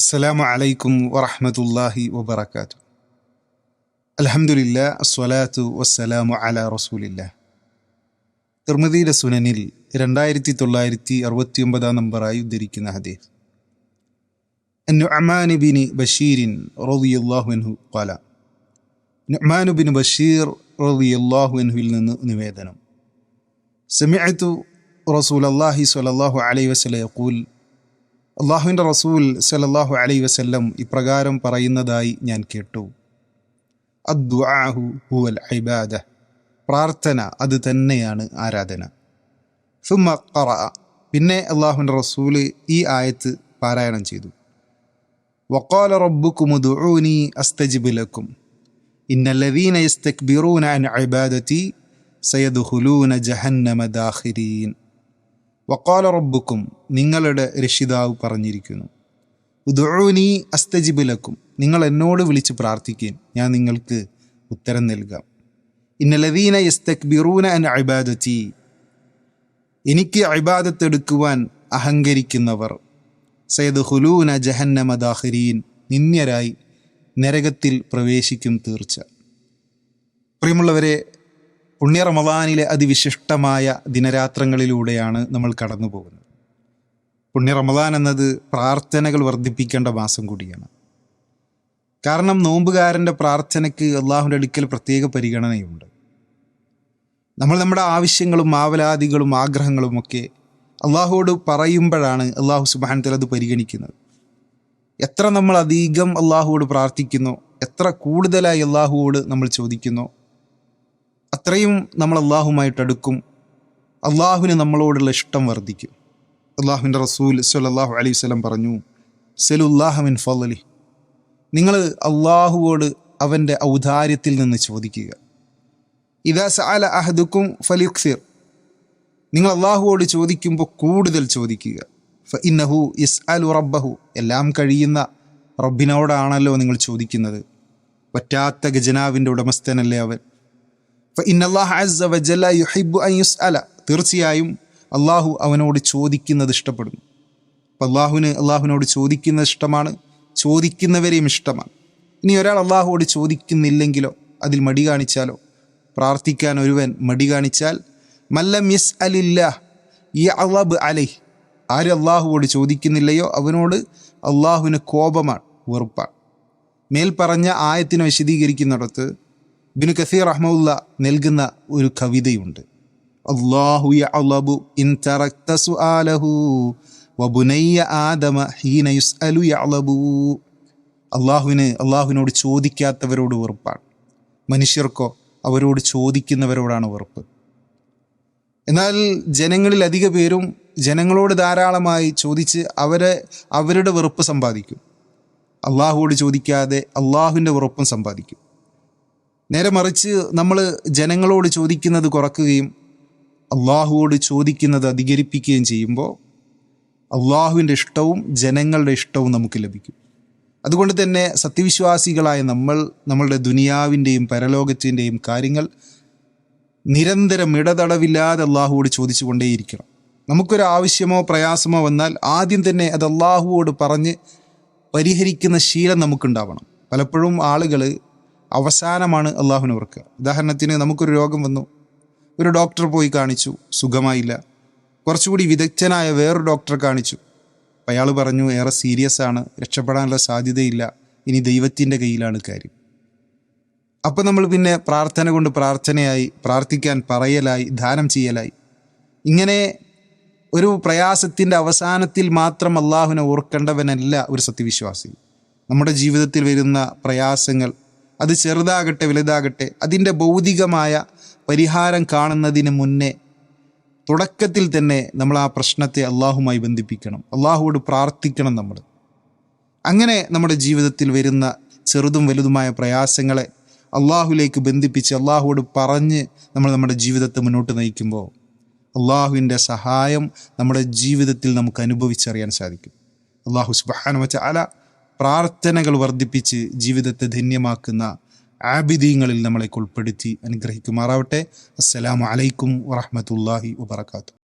അസ്സലാമു അലൈക്കും വറഹ്മത്തുള്ളാഹി വബറകാത്തു അൽഹംദുലില്ലാ അസ്സലാത്തു വസ്സലാമു അലാ റസൂലില്ലാ തിർമതിയുടെ സുനനിൽ രണ്ടായിരത്തി തൊള്ളായിരത്തി അറുപത്തി ഒമ്പതാം നമ്പറായി ഉദ്ധരിക്കുന്ന ഹദീസ്. നുഅമാൻ ബിൻ ബഷീരിൻ റളിയല്ലാഹു അൻഹു ഖാല. നുഅമാൻ ബിൻ ബഷീർ റളിയല്ലാഹു അൻഹുവിൽ നിന്ന് നിവേദനം. സമിഅതു റസൂലല്ലാഹി സ്വല്ലല്ലാഹു അലൈഹി വസല്ലം യഖൂൽ അള്ളാഹുവിന്റെ റസൂൽ സലല്ലാഹു അലൈ വസ്ല്ലം ഇപ്രകാരം പറയുന്നതായി ഞാൻ കേട്ടു. അദ്ദുആഹു ഹുവൽ ഇബാദ. പ്രാർത്ഥന അത് തന്നെയാണ് ആരാധന. സുമ ഖറ പിന്നെ അള്ളാഹുവിന്റെ റസൂൽ ഈ ആയത്ത് പാരായണം ചെയ്തു. വക്കാല റബ്ബുക്കും ദുഊനി അസ്തജിബ് ലക്കും. ഇന്നല്ലദീന യസ്തക്ബിറൂന അൻ ഇബാദതി സയദ്ഖുലൂന ജഹന്നമ ദാഖിരീൻ. വക്കാല റബ്ബുക്കും നിങ്ങളുടെ രക്ഷിതാവ് പറഞ്ഞിരിക്കുന്നു. ഉദുനി അസ്തജിബുലക്കും നിങ്ങൾ എന്നോട് വിളിച്ച് പ്രാർത്ഥിക്കുകയും ഞാൻ നിങ്ങൾക്ക് ഉത്തരം നൽകാം. ഇന്നലദീന യസ്തക്ബിറൂന അൻ അബാദത്തി എനിക്ക് അബാദത്തെടുക്കുവാൻ അഹങ്കരിക്കുന്നവർ. സയ്യദ് ഹുലൂന ജഹന്നമ ദാഹരീൻ നിന്യരായി നരകത്തിൽ പ്രവേശിക്കും തീർച്ച. പ്രിയമുള്ളവരെ പുണ്യ റമദാനിലെ അതിവിശിഷ്ടമായ ദിനരാത്രങ്ങളിലൂടെയാണ് നമ്മൾ കടന്നു പോകുന്നത് പുണ്യ റമദാൻ എന്നത് പ്രാർത്ഥനകൾ വർദ്ധിപ്പിക്കേണ്ട മാസം കൂടിയാണ്. കാരണം നോമ്പുകാരന്റെ പ്രാർത്ഥനയ്ക്ക് അള്ളാഹുന്റെ അടുക്കൽ പ്രത്യേക പരിഗണനയുണ്ട്. നമ്മൾ നമ്മുടെ ആവശ്യങ്ങളും ആവലാദികളും ആഗ്രഹങ്ങളും ഒക്കെ അള്ളാഹുവോട് പറയുമ്പോഴാണ് അള്ളാഹു സുബാനത്തിൽ അത് പരിഗണിക്കുന്നത്. എത്ര നമ്മൾ അധികം അള്ളാഹുവോട് പ്രാർത്ഥിക്കുന്നു എത്ര കൂടുതലായി അള്ളാഹുവോട് നമ്മൾ ചോദിക്കുന്നോ അത്രയും നമ്മൾ അള്ളാഹുമായിട്ട് അടുക്കും. അള്ളാഹുവിന് നമ്മളോടുള്ള ഇഷ്ടം വർദ്ധിക്കും. അള്ളാഹുവിന്റെ റസൂൽ സല്ലാഹു അലൈഹി സ്വലം പറഞ്ഞു സെലുല്ലാഹമിൻ ഫലി നിങ്ങൾ അള്ളാഹുവോട് അവന്റെ ഔദാര്യത്തിൽ നിന്ന് ചോദിക്കുക. ഇതാ സാല അഹദുക്കും ഫലിഖ്സിർ നിങ്ങൾ അള്ളാഹുവോട് ചോദിക്കുമ്പോൾ കൂടുതൽ ചോദിക്കുക. ഇന്നഹു ഇസ് അലു റബ്ബഹു. എല്ലാം കഴിയുന്ന റബ്ബിനോടാണല്ലോ നിങ്ങൾ ചോദിക്കുന്നത്. പറ്റാത്ത ഗജനാവിന്റെ ഉടമസ്ഥനല്ലേ അവൻ? തീർച്ചയായും അള്ളാഹു അവനോട് ചോദിക്കുന്നത് ഇഷ്ടപ്പെടുന്നു. അപ്പം അള്ളാഹുവിന് അള്ളാഹുവിനോട് ചോദിക്കുന്നത് ഇഷ്ടമാണ് ചോദിക്കുന്നവരെയും ഇഷ്ടമാണ്. ഇനി ഒരാൾ അള്ളാഹുവോട് ചോദിക്കുന്നില്ലെങ്കിലോ അതിൽ മടി കാണിച്ചാലോ പ്രാർത്ഥിക്കാൻ ഒരുവൻ മടി കാണിച്ചാൽ മല്ല യസ് അലില്ല ഈ അള്ളബ് അലൈ ആര് അള്ളാഹുവോട് ചോദിക്കുന്നില്ലയോ അവനോട് അള്ളാഹുവിന് കോപമാണ് വെറുപ്പാണ്. മേൽ പറഞ്ഞ ആയത്തിനെ വിശദീകരിക്കുന്നിടത്ത് ബിനു കസീർ റഹ്മുല്ല നൽകുന്ന ഒരു കവിതയുണ്ട്. അള്ളാഹു വബുനയ്യ ആദമ ഹീന അള്ളാഹുവിന് അള്ളാഹുവിനോട് ചോദിക്കാത്തവരോട് വെറുപ്പാണ്. മനുഷ്യർക്കോ അവരോട് ചോദിക്കുന്നവരോടാണ് വെറുപ്പ്. എന്നാൽ ജനങ്ങളിൽ അധിക പേരും ജനങ്ങളോട് ധാരാളമായി ചോദിച്ച് അവരെ അവരുടെ വെറുപ്പ് സമ്പാദിക്കും. അള്ളാഹുവോട് ചോദിക്കാതെ അള്ളാഹുവിന്റെ വെറുപ്പും സമ്പാദിക്കും. നേരെ മറിച്ച് നമ്മൾ ജനങ്ങളോട് ചോദിക്കുന്നത് കുറക്കുകയും അള്ളാഹുവോട് ചോദിക്കുന്നത് അധികരിപ്പിക്കുകയും ചെയ്യുമ്പോൾ അള്ളാഹുവിന്റെ ഇഷ്ടവും ജനങ്ങളുടെ ഇഷ്ടവും നമുക്ക് ലഭിക്കും. അതുകൊണ്ട് തന്നെ സത്യവിശ്വാസികളായ നമ്മൾ നമ്മളുടെ ദുനിയാവിന്റെയും പരലോകത്തിന്റെയും കാര്യങ്ങൾ നിരന്തരം ഇടതടവില്ലാതെ അള്ളാഹുവോട് ചോദിച്ചു കൊണ്ടേയിരിക്കണം നമുക്കൊരു ആവശ്യമോ പ്രയാസമോ വന്നാൽ ആദ്യം തന്നെ അത് അള്ളാഹുവോട് പറഞ്ഞ് പരിഹരിക്കുന്ന ശീലം നമുക്കുണ്ടാവണം. പലപ്പോഴും ആളുകൾ അവസാനമാണ് അള്ളാഹുവിനെ ഓർക്കുക ഉദാഹരണത്തിന് നമുക്കൊരു രോഗം വന്നു. ഒരു ഡോക്ടർ പോയി കാണിച്ചു സുഖമായില്ല. കുറച്ചുകൂടി വിദഗ്ധനായ വേറൊരു ഡോക്ടറെ കാണിച്ചു. അയാൾ പറഞ്ഞു ഏറെ സീരിയസ് ആണ് രക്ഷപ്പെടാനുള്ള സാധ്യതയില്ല ഇനി ദൈവത്തിന്റെ കയ്യിലാണ് കാര്യം. അപ്പം നമ്മൾ പിന്നെ പ്രാർത്ഥന കൊണ്ട് പ്രാർത്ഥനയായി പ്രാർത്ഥിക്കാൻ പറയലായി ദാനം ചെയ്യലായി. ഇങ്ങനെ ഒരു പ്രയാസത്തിന്റെ അവസാനത്തിൽ മാത്രം അള്ളാഹുവിനെ ഓർക്കേണ്ടവനല്ല ഒരു സത്യവിശ്വാസി. നമ്മുടെ ജീവിതത്തിൽ വരുന്ന പ്രയാസങ്ങൾ അത് ചെറുതാകട്ടെ വലുതാകട്ടെ അതിന്റെ ഭൗതികമായ പരിഹാരം കാണുന്നതിന് മുന്നേ തുടക്കത്തിൽ തന്നെ നമ്മൾ ആ പ്രശ്നത്തെ അള്ളാഹുമായി ബന്ധിപ്പിക്കണം. അള്ളാഹുവോട് പ്രാർത്ഥിക്കണം നമ്മൾ. അങ്ങനെ നമ്മുടെ ജീവിതത്തിൽ വരുന്ന ചെറുതും വലുതുമായ പ്രയാസങ്ങളെ അള്ളാഹുലേക്ക് ബന്ധിപ്പിച്ച് അള്ളാഹുവോട് പറഞ്ഞ് നമ്മൾ നമ്മുടെ ജീവിതത്തെ മുന്നോട്ട് നയിക്കുമ്പോൾ അള്ളാഹുവിന്റെ സഹായം നമ്മുടെ ജീവിതത്തിൽ നമുക്ക് അനുഭവിച്ചറിയാൻ സാധിക്കും. അള്ളാഹു സുബാനുവച്ച അല പ്രാർത്ഥനകൾ വർദ്ധിപ്പിച്ച് ജീവിതത്തെ ധന്യമാക്കുന്ന ആബിദീങ്ങളിൽ നമ്മളെ ഉൾപ്പെടുത്തി അനുഗ്രഹിക്കുമാറാവട്ടെ. അസ്സലാമു അലൈക്കും വറഹമത്തല്ലാഹി വബർക്കാത്തു